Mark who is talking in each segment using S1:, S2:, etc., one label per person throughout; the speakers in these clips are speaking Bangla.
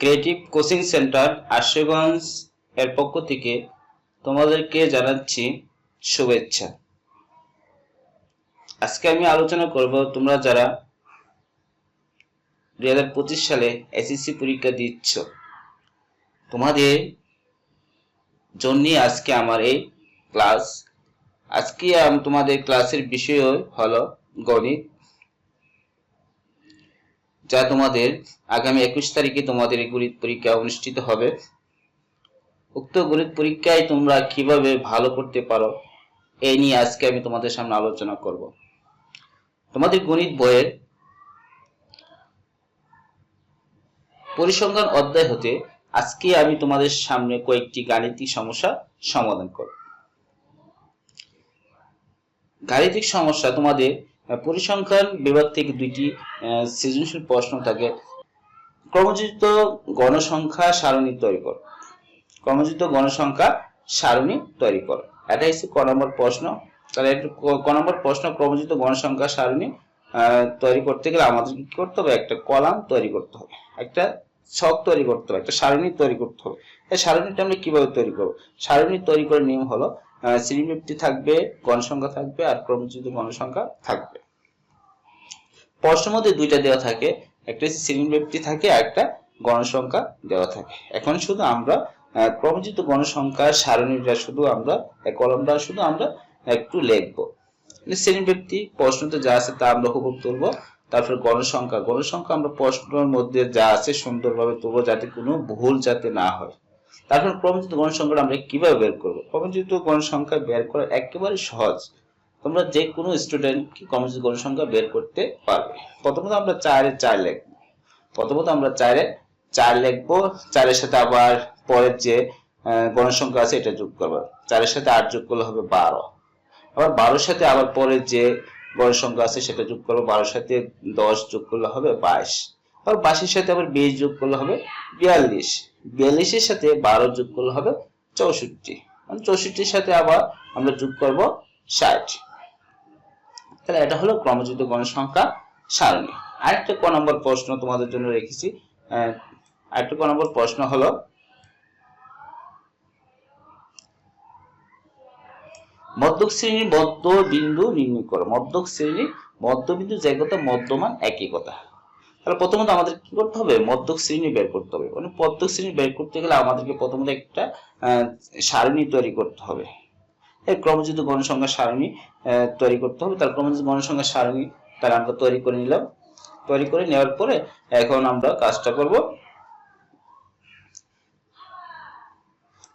S1: ক্রিয়েটিভ কোচিং সেন্টার আশুগঞ্জ এর পক্ষ থেকে তোমাদেরকে জানাচ্ছি শুভেচ্ছা। আজকে আমি আলোচনা করব তোমরা যারা দুই হাজার পঁচিশ সালে এসএসসি পরীক্ষা দিচ্ছ, তোমাদের জন্য আজকে আমার এই ক্লাস। আজকে তোমাদের ক্লাসের বিষয় হলো গণিত। যা তোমাদের আগামী একুশ তারিখে তোমাদের এই গণিত পরীক্ষা অনুষ্ঠিত হবে। উক্ত গণিত পরীক্ষায় তোমরা কীভাবে ভালো করতে পারো এই নিয়ে আজকে আমি তোমাদের সামনে আলোচনা করব। তোমাদের গণিত বইয়ের পরিসংখ্যান অধ্যায় হতে আজকে আমি তোমাদের সামনে কয়েকটি গাণিতিক সমস্যা সমাধান করব। গাণিতিক সমস্যা তোমাদের পরিসংখ্যান বিভাগ থেকে দুইটি সৃজনশীল প্রশ্ন থাকে। ক্রমযুক্ত গণসংখ্যা সারণী তৈরি করো। ক্রমযুক্ত গণসংখ্যা সারণী তৈরি করো। এটা হচ্ছে ক নম্বর প্রশ্ন। তাহলে ক- নম্বর প্রশ্ন ক্রমযুক্ত গণসংখ্যা সারণী তৈরি করতে গেলে আমাদের কি করতে হবে? একটা কলাম তৈরি করতে হবে। একটা ছক তৈরি করতে হবে। একটা সারণী তৈরি করতে হবে। এই সারণীটা আমরা কীভাবে তৈরি করব? সারণী তৈরি করার নিয়ম হলো আহ, শ্রেণীব্যাপ্তি থাকবে গণসংখ্যা থাকবে আর ক্রমযুক্ত গণসংখ্যা থাকবে। প্রশ্নের মধ্যে দুইটা দেওয়া থাকে একটা হচ্ছে শ্রেণীব্যাপ্তি থাকে আর একটা গণসংখ্যা দেওয়া থাকে। এখন শুধু আমরা ক্রমযুক্ত গণসংখ্যার সারণীটা শুধু আমরা কলমটা শুধু আমরা একটু লিখব। মানে শ্রেণীব্যাপ্তি প্রশ্নতে যা আছে তা আমরা হুবহু তুলবো। তারপর গণসংখ্যা গণসংখ্যা আমরা প্রশ্নের মধ্যে যা আছে সুন্দরভাবে তুলবো যাতে কোনো ভুল যাতে না হয়। তারপর ক্রমযুক্ত গণসংখ্যাটা আমরা কীভাবে বের করব? ক্রমযুক্ত গণসংখ্যা বের করা একেবারে সহজ। তোমরা যে কোনো স্টুডেন্ট কি ক্রমযুক্ত গণসংখ্যা বের করতে পারবে। প্রথমত আমরা চারে চার লিখব। প্রথমত আমরা চারে চার লিখব। চারের সাথে আবার পরের যে গণসংখ্যা আছে এটা যোগ করব। চারের সাথে আট যোগ করলে হবে বারো। আবার বারোর সাথে আবার পরের যে গণসংখ্যা আছে সেটা যোগ করব। বারোর সাথে দশ যোগ করলে হবে বাইশ। আবার বাইশের সাথে আবার বিশ যোগ করলে হবে বিয়াল্লিশ। বিয়াল্লিশের সাথে বারো যোগ করলে হবে চৌষট্টি। মানে চৌষট্টির সাথে আবার আমরা যোগ করব ষাট। তাহলে এটা হলো ক্রমযুক্ত গণসংখ্যা সারণী। আরেকটা ক নম্বর প্রশ্ন তোমাদের জন্য রেখেছি। আরেকটা ক নম্বর প্রশ্ন হলো, মধ্যক শ্রেণির মধ্য বিন্দু নির্ণয় করো। মধ্যক শ্রেণির মধ্যবিন্দু যে কথা মধ্যমান একই কথা। তাহলে প্রথমত আমাদের কি করতে হবে? মধ্যক শ্রেণি বের করতে হবে। মানে মধ্যক শ্রেণি বের করতে গেলে আমাদেরকে প্রথমত একটা সারণী তৈরি করতে হবে। এই ক্রমযুক্ত গণসংখ্যা সারণী তৈরি করতে হবে। তার ক্রমযুক্ত গণসংখ্যা সারণী তারা আমরা তৈরি করে নিলাম। তৈরি করে নেওয়ার পরে এখন আমরা কাজটা করব।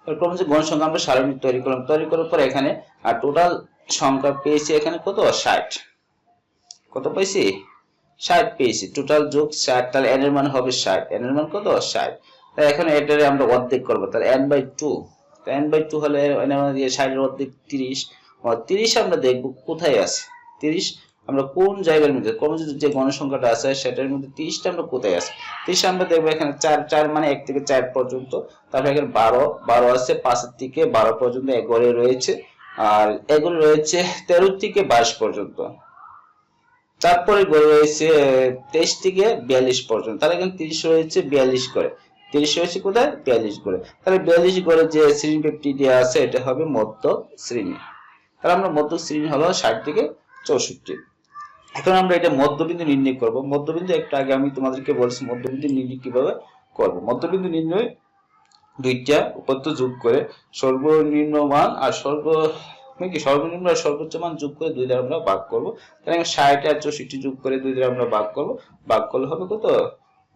S1: ক্রমযুক্ত গণসংখ্যা আমরা সারণী তৈরি করলাম। তৈরি করার পর এখানে আর টোটাল সংখ্যা পেয়েছি এখানে কত? ষাট। কত পেয়েছি? ষাট পেয়েছি। টোটাল যোগ ষাট, তাহলে এন এর মান হবে ষাট। এন এর মান কত? ষাট। তাহলে এখন এটারে আমরা অর্ধেক করব। তাহলে n by two n by two হলে n এর মান দিয়ে ষাটের অর্ধেক তিরিশ। তিরিশ আমরা দেখব কোথায় আছে? তিরিশ আমরা কোন জায়গার মধ্যে? ক্রমযুক্ত যে গণসংখ্যাটা আছে, সেটার মধ্যে তিরিশটা আমরা কোথায় আছে? তিরিশ আমরা দেখব এখানে চার চার মানে এক থেকে চার পর্যন্ত। তারপরে এখানে বারো বারো আছে, পাঁচের থেকে বারো পর্যন্ত এগরে রয়েছে। আর এগুলো রয়েছে তেরো থেকে বাইশ পর্যন্ত। তারপরে রয়েছে তেইশ থেকে বিয়াল্লিশ পর্যন্ত। তাহলে এখানে তিরিশ রয়েছে, বিয়াল্লিশ করে। তিরিশ রয়েছে কোথায়? বিয়াল্লিশ করে। তাহলে বিয়াল্লিশ করে যে শ্রেণি ব্যক্তিটি আছে, এটা হবে মধ্য শ্রেণি। তাহলে আমরা মধ্য শ্রেণি হলো ষাট থেকে চৌষট্টি। এখন আমরা এটা মধ্যবিন্দু নির্ণয় করব। মধ্যবিন্দু একটু আগে আমি তোমাদেরকে বলছি, মধ্যবিন্দু নির্ণয় কীভাবে করব? মধ্যবিন্দু নির্ণয় দুইটা উপাত্ত যোগ করে সর্বনিম্ন মান আর সর্ব কি সর্বনিম্ন আর সর্বোচ্চ মান যোগ করে দুই দ্বারা আমরা ভাগ করব? তাহলে আমি ষাট আর চৌষট্টি যোগ করে দুই দ্বারা আমরা ভাগ করব। ভাগ করলে হবে কত?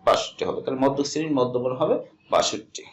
S1: বাষট্টি হবে। তাহলে মধ্য শ্রেণির মধ্যমান হবে বাষট্টি।